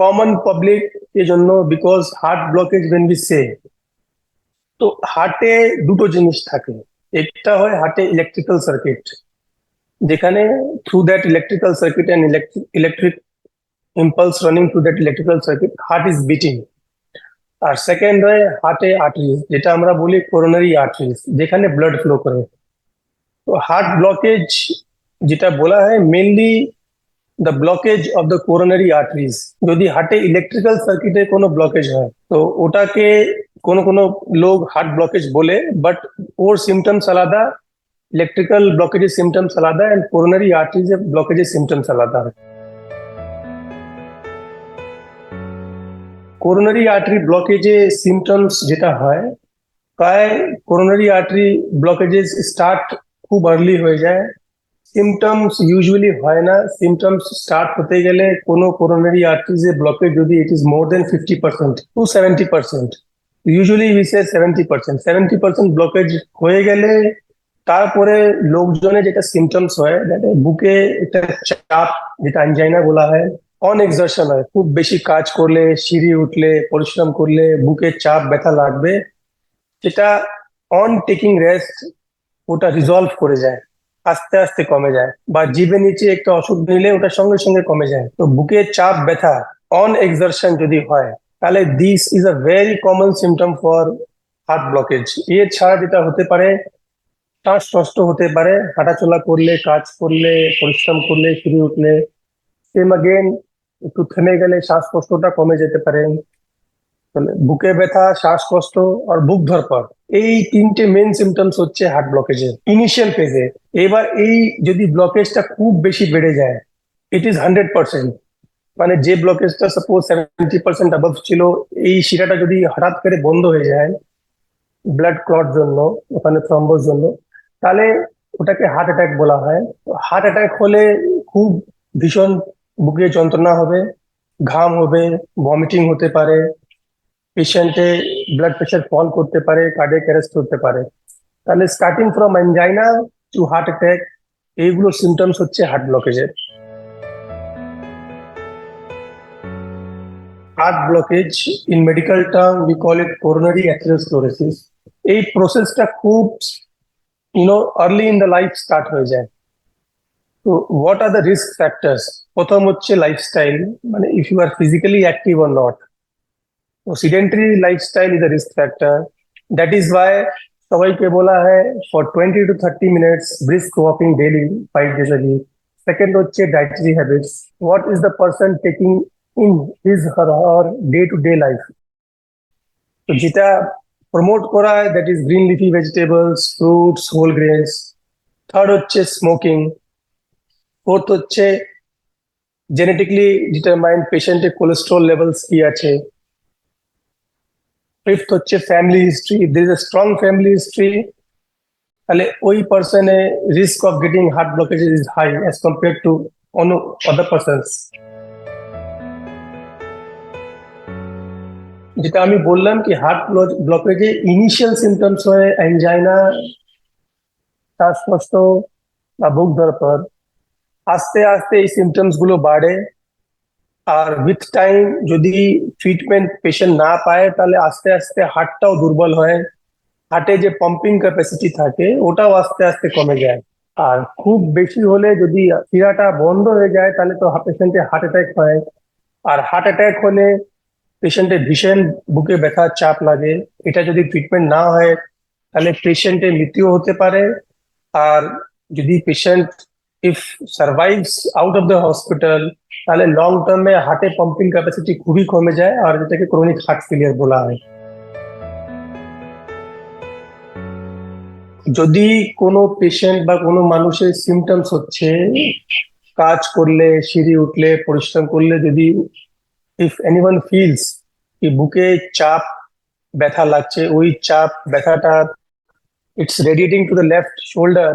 Common public এর জন্য because heart blockage when we say তো হার্টে দুটো জিনিস থাকে একটা হয় হার্টে ইলেকট্রিক্যাল সার্কিট যেখানে through that electrical circuit and electric impulse running through that electrical circuit heart is beating R second হয় হার্টে আর্টারিজ যেটা আমরা বলি কোরোনারি আর্টারিজ যেখানে ব্লাড ফ্লো করে তো হার্ট ব্লকেজ যেটা বলা হয় mainly the blockage of the coronary arteries যদি হার্টে ইলেকট্রিক্যাল সার্কিটে কোনো ব্লকেজ হয়, তো ওটাকে কোনো কোনো লোক হার্ট ব্লকেজ বলে বাট ওর সিমটমস আলাদা ইলেকট্রিক্যাল ব্লকেজের সিমটমস আলাদা অ্যান্ড কোরোনারি আর্টারিজের ব্লকেজের সিমটমস আলাদা কোরোনারি আর্টারি ব্লকেজে সিমটমস যেটা হয়, প্রায় কোরোনারি আর্টারি ব্লকেজেস স্টার্ট খুব আর্লি হয়ে যায়। সিমটমস ইউজুয়ালি হয় না। সিমটমস স্টার্ট হতে গেলে কোনো কোরোনারি আর্টারিজে ব্লকেজ যদি it is more then fifty percent to seventy percent usually we say seventy percent seventy percent blockage হয়ে গেলে তারপরে লোকজনের যেটা সিমটমস হয় বুকে একটা চাপ, যেটা আনজাইনা বলা হয় অন এক্সারশন হয়। খুব বেশি কাজ করলে, সিঁড়ি উঠলে, পরিশ্রম করলে বুকে চাপ, ব্যথা লাগবে, সেটা অন টেকিং রেস্ট ওটা রিজলভ করে যায়। আস্তে আস্তে কমে যায় বা জিভে নিচে একটা অসুখ নিলে ওটা সঙ্গে সঙ্গে কমে যায়। তো বুকে চাপ, ব্যথা অন এক্সারশন যদি হয়, তাহলে this is a very common symptom for heart blockage এর ছাড়া যেটা হতে পারে শ্বাসকষ্ট হতে পারে, হাঁটাচলা করলে, কাজ করলে, পরিশ্রম করলে সিঁড়ি উঠলে সেম আগেন একটু থেমে গেলে শ্বাসকষ্টটা কমে যেতে পারে। তাহলে বুকে ব্যথা, শ্বাসকষ্ট আর বুক ধরপড় এই তিনটে মেন সিমটমস হচ্ছে হার্ট ব্লকেজের ইনিশিয়াল ফেজে এবার এই যদি ব্লকেজটা খুব বেশি বেড়ে যায় ইট ইজ হান্ড্রেড পার্সেন্ট মানে যে ব্লকেজটা সাপোজ সেভেন্টি পার্সেন্ট অ্যাবভ ছিল, এই শিরাটা যদি হঠাৎ করে বন্ধ হয়ে যায় ব্লাড ক্লট জন্য, ওখানে থ্রম্বোর জন্য, তাহলে ওটাকে হার্ট অ্যাটাক বলা হয়। হার্ট অ্যাটাক হলে খুব ভীষণ বুকে যন্ত্রণা হবে, ঘাম হবে ভমিটিং হতে পারে পেশেন্টে ব্লাড প্রেশার ফল করতে পারে কার্ডিয়াক অ্যারেস্ট করতে পারে। তাহলে starting from angina to heart attack এইগুলো সিমটমস হচ্ছে heart ব্লকেজের heart blockage in medical term we call it coronary atherosclerosis এই প্রসেসটা খুব you know early in the life start হয়ে যায়। তো what are the risk factors প্রথম হচ্ছে লাইফস্টাইল মানে if you are physically active or not তো sedentary lifestyle is the risk factor that is why সবাইকে বলা হয় for twenty to thirty minutes brisk walking daily five days a week second হচ্ছে dietary habits what is the person taking in his her R day to day life তো যেটা promote করা হয় that is green leafy vegetables fruits whole grains third হচ্ছে smoking fourth হচ্ছে genetically determined পেশেন্টের cholesterol levels কি আছে fifth হচ্ছে family history there is a strong family history তাহলে ওই পার্সনে risk of getting heart blockage is high as compare to অন্য other persons যেটা আমি বললাম কি হার্ট ব্লকেজে ইনিশিয়াল সিমটমস হয় অ্যাঞ্জাইনা শ্বাসকষ্ট বা বুক ধরপড় আস্তে আস্তে এই সিমটমসগুলো বাড়ে আর উইথ টাইম যদি ট্রিটমেন্ট পেশেন্ট না পায়, তাহলে আস্তে আস্তে হার্টটাও দুর্বল হয়। হার্টে যে পাম্পিং ক্যাপাসিটি থাকে, ওটাও আস্তে আস্তে কমে যায়। আর খুব বেশি হলে যদি শিরাটা বন্ধ হয়ে যায়, তাহলে তো পেশেন্টের হার্ট অ্যাটাক হয়। আর হার্ট অ্যাটাক হলে পেশেন্টের ভীষণ বুকে ব্যথা, চাপ লাগে। এটা যদি ট্রিটমেন্ট না হয়, তাহলে পেশেন্টের মৃত্যু হতে পারে। আর যদি patient if survives out of the hospital তাহলে লং টার্মে হার্টে পাম্পিং ক্যাপাসিটি খুবই কমে যায়, আর যেটাকে ক্রনিক হার্ট ফেলিয়ার বলা হয়। যদি কোনো পেশেন্ট বা কোনো মানুষের সিমটমস হচ্ছে, কাজ করলে, সিঁড়ি উঠলে, পরিশ্রম করলে, যদি ইফ এনিওয়ান ফিলস কি বুকে চাপ, ব্যথা লাগছে, ওই চাপ, ব্যথাটা it's radiating to the left shoulder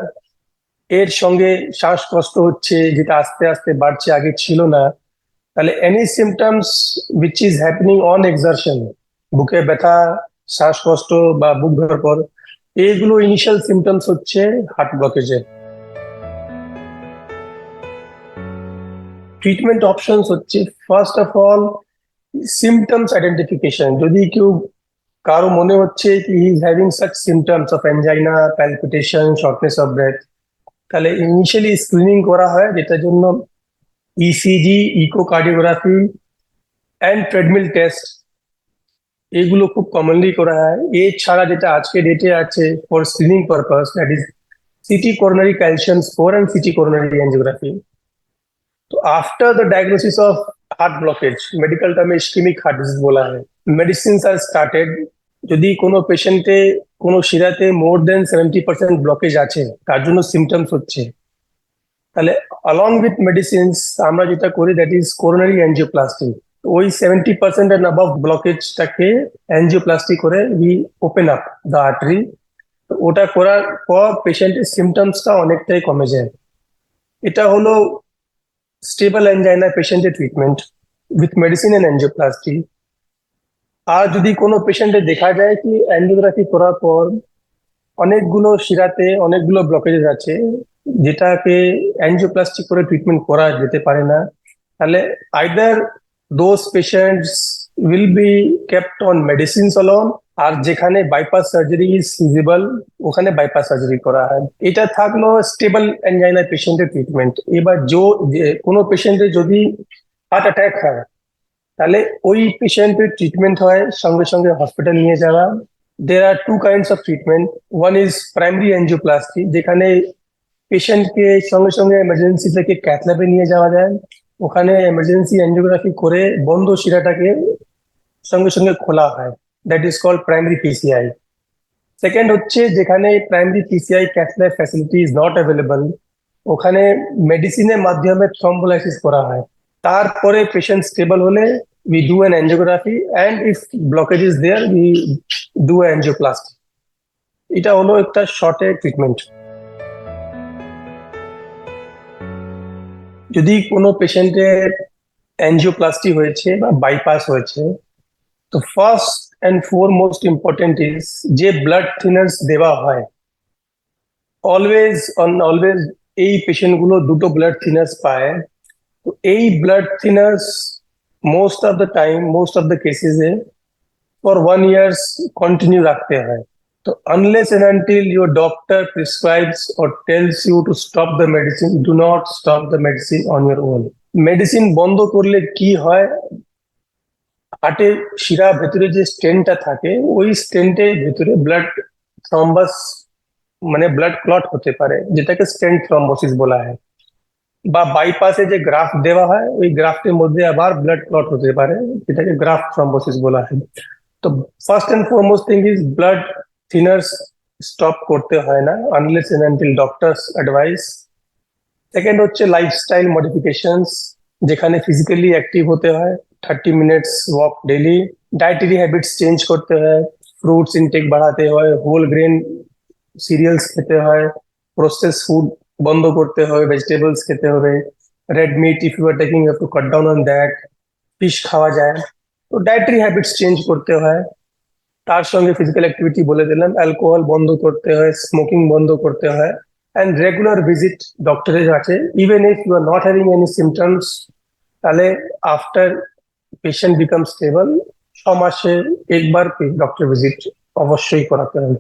এর সঙ্গে শ্বাসকষ্ট হচ্ছে, যেটা আস্তে আস্তে বাড়ছে, আগে ছিল না। তাহলে any symptoms which is happening on exertion বুকে ব্যথা, শ্বাসকষ্ট বা বুক ধরার পর, এইগুলো ইনিশিয়াল সিমটমস হচ্ছে হার্ট ব্লকেজের ট্রিটমেন্ট অপশনস হচ্ছে first of all symptoms identification যদি কেউ কারও মনে হচ্ছে কি is having such symptoms of angina palpitation shortness of breath তাহলে ইনিশিয়ালি স্ক্রিনিং করা হয়, যেটার জন্য E ECG echocardiography and treadmill test এগুলো খুব কমনলি করা হয়। এছাড়া যেটা আজকে ডেটে আছে for screening purpose that is CT coronary calcium score and CT coronary angiography তো after the diagnosis of heart blockage medical টার্মে ইস্কিমিক হার্ট ডিজিজ বলা হয়। মেডিসিনস আর স্টার্টেড যদি কোনো পেশেন্টে কোনো শিরাতে more then seventy percent blockage আছে, তার জন্য সিমটমস হচ্ছে, তাহলে অলং উইথ মেডিসিনস আমরা যেটা করি দ্যাট ইজ করোনারি অ্যাঞ্জিওপ্লাস্টি ওই সেভেন্টি পার্সেন্ট অ্যান্ড অ্যাবাভ ব্লকেজটাকে অ্যাঞ্জিওপ্লাস্টি করে we open up the artery ওটা করার পর পেশেন্টের সিমটমসটা অনেকটাই কমে যায়। এটা হলো স্টেবল অ্যাঞ্জাইনা পেশেন্টের treatment with medicine and angioplasty আর যদি কোনো পেশেন্টে দেখা যায় কি অ্যাঞ্জিওগ্রাফি করার পর অনেকগুলো শিরাতে অনেকগুলো ব্লকেজেস আছে যেটাকে অ্যাঞ্জিওপ্লাস্টি করে ট্রিটমেন্ট করা যেতে পারে না, তাহলে either those patients will be kept on medicines alone আর যেখানে বাইপাস সার্জারি ইজ ফিজিবল ওখানে বাইপাস সার্জারি করা হয়। এটা থাকল স্টেবল অ্যাঞ্জাইনা পেশেন্টের ট্রিটমেন্ট এবার জো যে কোনো পেশেন্টের যদি হার্ট অ্যাটাক হয় তাহলে ওই পেশেন্টের ট্রিটমেন্ট হয়, সঙ্গে সঙ্গে হসপিটাল নিয়ে যাওয়া। There are two kinds of treatment one is primary angioplasty যেখানে পেশেন্টকে সঙ্গে সঙ্গে এমার্জেন্সি থেকে ক্যাথল্যাবে নিয়ে যাওয়া যায়। ওখানে এমার্জেন্সি অ্যাঞ্জিওগ্রাফি করে বন্ধ শিরাটাকে সঙ্গে সঙ্গে খোলা হয়। That is called primary PCI second হচ্ছে যেখানে primary PCI cath lab facility is not available ওখানে মেডিসিনের মাধ্যমে থ্রম্বোলাইসিস করা হয়। তারপরে পেশেন্ট স্টেবল হলে we do an angiography and if blockage is there we do angioplasty এটা হলো একটা শর্টে ট্রিটমেন্ট যদি কোনো পেশেন্টের অ্যাঞ্জিওপ্লাস্টি হয়েছে বা বাইপাস হয়েছে, তো first and foremost important is যে ব্লাড থিনার্স দেওয়া হয় অলওয়েজ অন অলওয়েজ এই পেশেন্টগুলো দুটো ব্লাড থিনার্স পায় তো এই blood thinners most of the time most of the কেসেসে for one years continue রাখতে হয় তো unless and until your doctor prescribes or tells you to stop the medicine do not stop the medicine on your own medicine বন্ধ করলে কি হয় হার্টের শিরা ভেতরে যে স্টেনটা থাকে ওই স্টেন্টের ভেতরে ব্লাড থ্রম্বাস মানে ব্লাড ক্লট হতে পারে যেটাকে স্টেন্ট থ্রম্বোসিস বলা হয় বা বাইপাসে যে গ্রাফ দেওয়া হয় ওই গ্রাফটের মধ্যে আবার ব্লাড ক্লট হতে পারে যেটাকে গ্রাফ থ্রম্বোসিস বলা হয় তো first and foremost thing is blood thinners stop করতে হয় না unless and until doctors advise second হচ্ছে লাইফস্টাইল মডিফিকেশনস যেখানে ফিজিক্যালি অ্যাক্টিভ হতে হয় thirty minutes walk daily dietary habits change করতে হয় ফ্রুটস ইনটেক বাড়াতে হয় হোল গ্রেন সিরিয়ালস খেতে হয় প্রসেস ফুড বন্ধ করতে হবে ভেজিটেবলস খেতে হবে red meat if you are taking you to cut down on that fish খাওয়া যায়। তো ডায়েটারি হ্যাবিটস চেঞ্জ করতে হয়। তার সঙ্গে ফিজিক্যাল অ্যাক্টিভিটি বলে দিলাম অ্যালকোহল বন্ধ করতে হয় স্মোকিং বন্ধ করতে হয় অ্যান্ড রেগুলার ভিজিট ডক্টরের কাছে even if you are not having any symptoms তাহলে আফটার পেশেন্ট বিকাম স্টেবল ছ মাসে একবার ডক্টর ভিজিট অবশ্যই করাতে হবে।